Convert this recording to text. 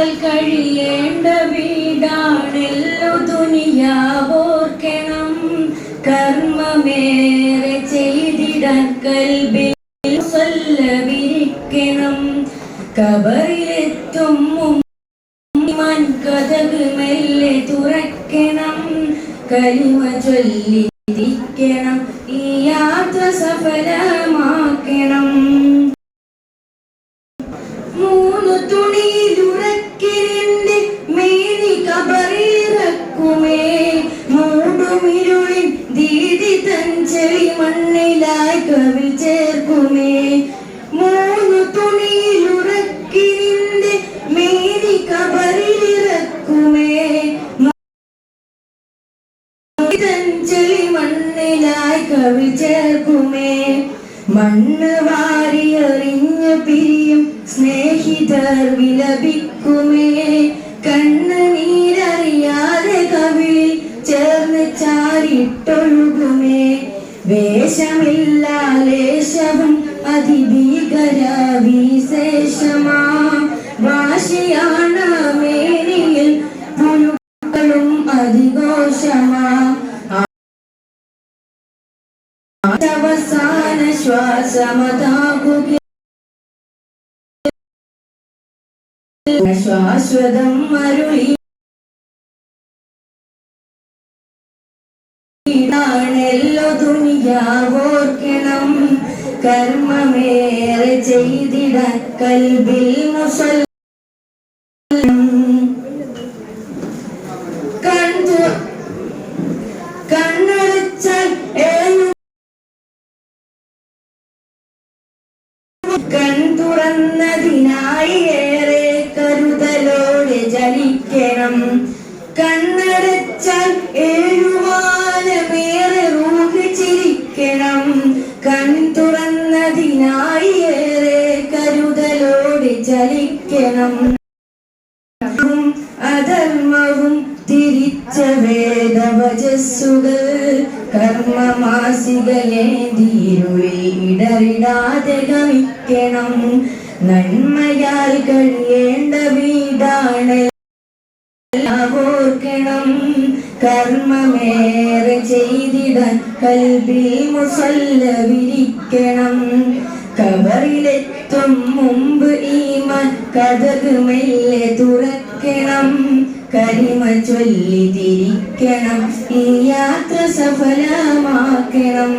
കർമ്മത്താൽ കഴിയേണ്ട വീടാണെല്ലു ദുനിയാവോർക്കണം. കർമ്മമേറെ ചെയ്തിടാൻ കൽബിൽ സ്വല്ലവിരിക്കണം കബറിലെത്തും മുമ്പിമാൻ കഥക് മെല്ലെ തുറക്കണം. കലിമ ചൊല്ലിരിക്കണം. ഈ യാത്ര സഫലമാക്കണം. മണ്ണിലായി ചേർക്കുമേ. മൂന്ന് തുണിയിലുറക്കി നിന്റെ മേരി കബറിലിറക്കുമേ ചെളി മണ്ണിലായി കവി ചേർക്കുമേ. മണ്ണ് വാരി എറിഞ്ഞു പിരിയും സ്നേഹിതർ വിലപിക്കുമേ. കണ്ണ് നീരറിയാതെ കവിളിൽ ചേർന്ന് ചാരിട്ടൊഴുകുമേ. വേഷമില്ല അതിഭീകര വിശേഷമാ വാശിയാണ് മേനിയിൽ പുഴുക്കളും അതിഘോഷമാ. അവസാന ശ്വാസമതാകുക ശാശ്വതം അരുളി ാണെല്ലോ ദുനിയാവോർക്കണം. കർമ്മമേറെ ചെയ്തിട കൽബിൽ മുസൽ കണ്ണടച്ചാൽ ഏറെ കരുതലോടെ ജലിക്കണം കണ്ണടച്ചാൽ ജലിക്കണം അധർമ്മവും തിരിച്ച വേദവജസ്സുകൾ കർമ്മമാസികയെ തീരുളിൽ ഇടറിടാതെ ഗമിക്കണം. നന്മയാൽ കഴിയേണ്ട വീടാണ് ഓർക്കണം. കർമ്മമേറെ ചെയ്തിടാൻ കൽബിൽ മുസല്ല വിരിക്കണം. കബറിലെത്തും മുമ്പ് ഈമാൻ കഥക് മെല്ലെ തുറക്കണം. കരിമ ചൊല്ലി തിരിക്കണം. ഈ യാത്ര സഫലമാക്കണം.